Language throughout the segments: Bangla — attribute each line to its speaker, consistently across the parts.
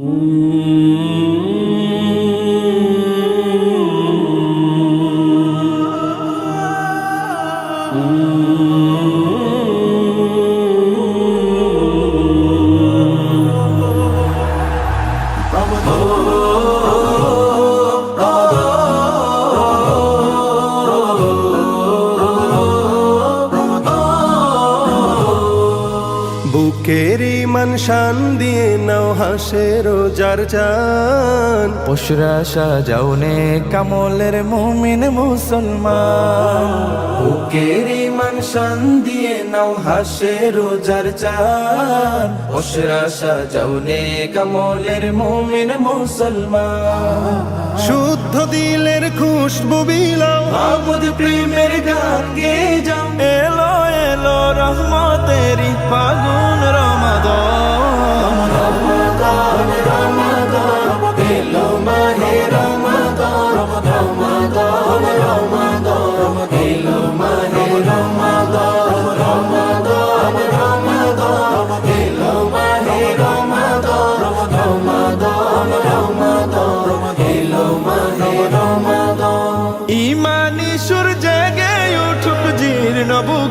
Speaker 1: Ooh. শান দিয়ে নাও হাসে রোজার চান।
Speaker 2: পশুরা সাজাওনে কামলের মুমিন মুসলমান।
Speaker 1: বুকের মান শান দিয়ে নাও হাসে রোজার চান।
Speaker 2: পশুরা সাজাওনে কামলের মুমিন মুসলমান।
Speaker 1: শুদ্ধ দিলের খুশবু বিলাও।
Speaker 2: মাহমুদ প্রেমের গান গে যাও এলো এলো রহমতেরি ফাগুন রমাদান।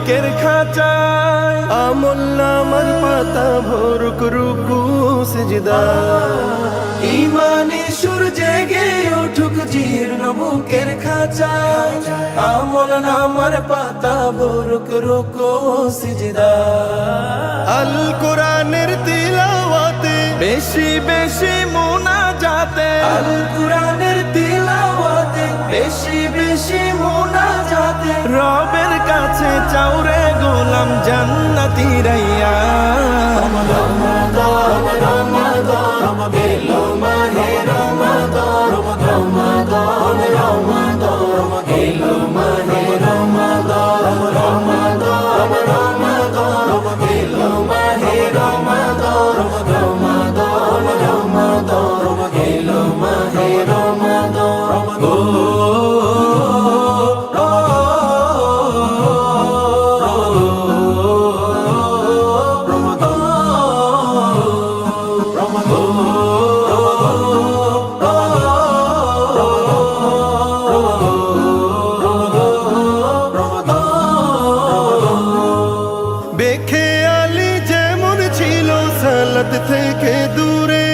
Speaker 2: বুকের খাঁচায়
Speaker 1: আমল নামার পাতা ভরুক রুকু সিজদা।
Speaker 2: ইমানি সুর জেগে উঠুক জীর্ণ বুকের খাঁচায়। আমল নামার পাতা ভরুক রুকু সিজদা।
Speaker 1: আল কোরআনের তিলাওয়াতে
Speaker 2: বেশি বেশি মুনা যাতে আল কুরআনের তিলাওয়াতে গোলাম জান্নাতি রাইয়া। রমাদান রমাদান।
Speaker 1: বেখেয়ালি যেমন ছিল সালাত থেকে দূরে।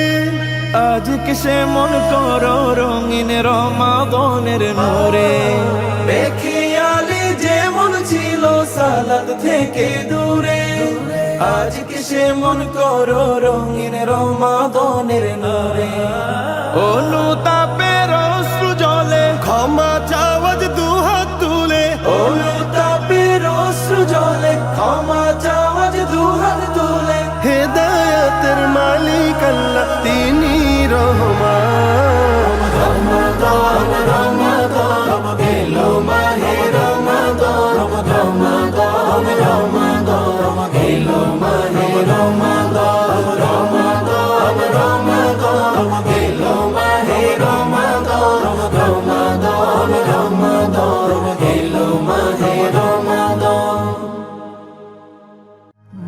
Speaker 2: আজকে সে মন করো রঙিন রমাদনের নূরে। বেখিয়ালি যেমন ছিল সালাদ থেকে দূরে। আজকে সে মন করো রঙিন রমাদনের নূরে।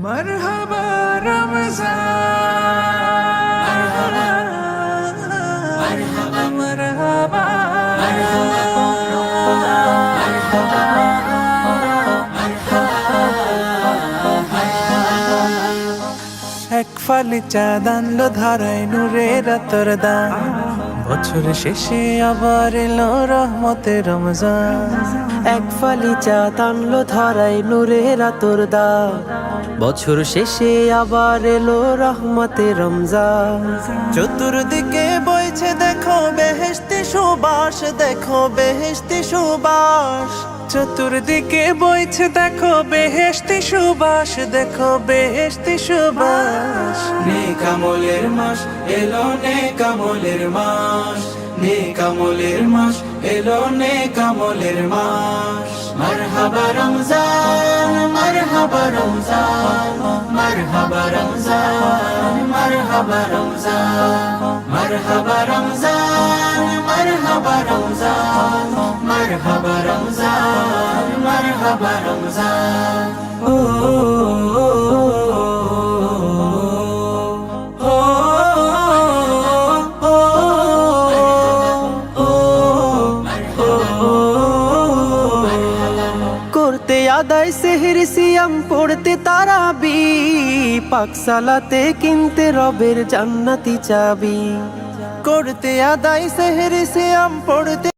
Speaker 2: মারহাবা রমজান। মারহাবা মারহাবা এক ফালি চাঁদ আনলো ধারায় নূরে রাতর দান বছর শেষে আবার এলো রহমতে রমজান।
Speaker 3: এক ফালি চাঁদ আনলো ধারায় নূরে রাতর দান বছর শেষে আবার এলো রহমতে রমজান।
Speaker 2: চতুর্দিকে বইছে, দেখো বেহেস্তি সুবাস, দেখো বেহেস্তি সুবাস। চতুর্দিকে বইছে, দেখো বেহেস্তি সুবাস, দেখো বেহেস্তি সুবাস। নেকামলের মাস, এলো নেকামলের মাস নেকামলের মাস এলো নেকামলের মাস। মারহাবা রমজান মারহাবা রমজান মারহাবা রমজান মারহাবা রমজান মারহাবা রমজান মারহাবা রমজান মারহাবা রমজান মারহাবা রমজান। ও।
Speaker 3: আদায় সেহের সিয়াম পড়তে তারাবি পাকসালাতে কিনতে রবের জান্নাতি চাবি।
Speaker 2: করতে আদায় সেহের সিয়াম পড়তে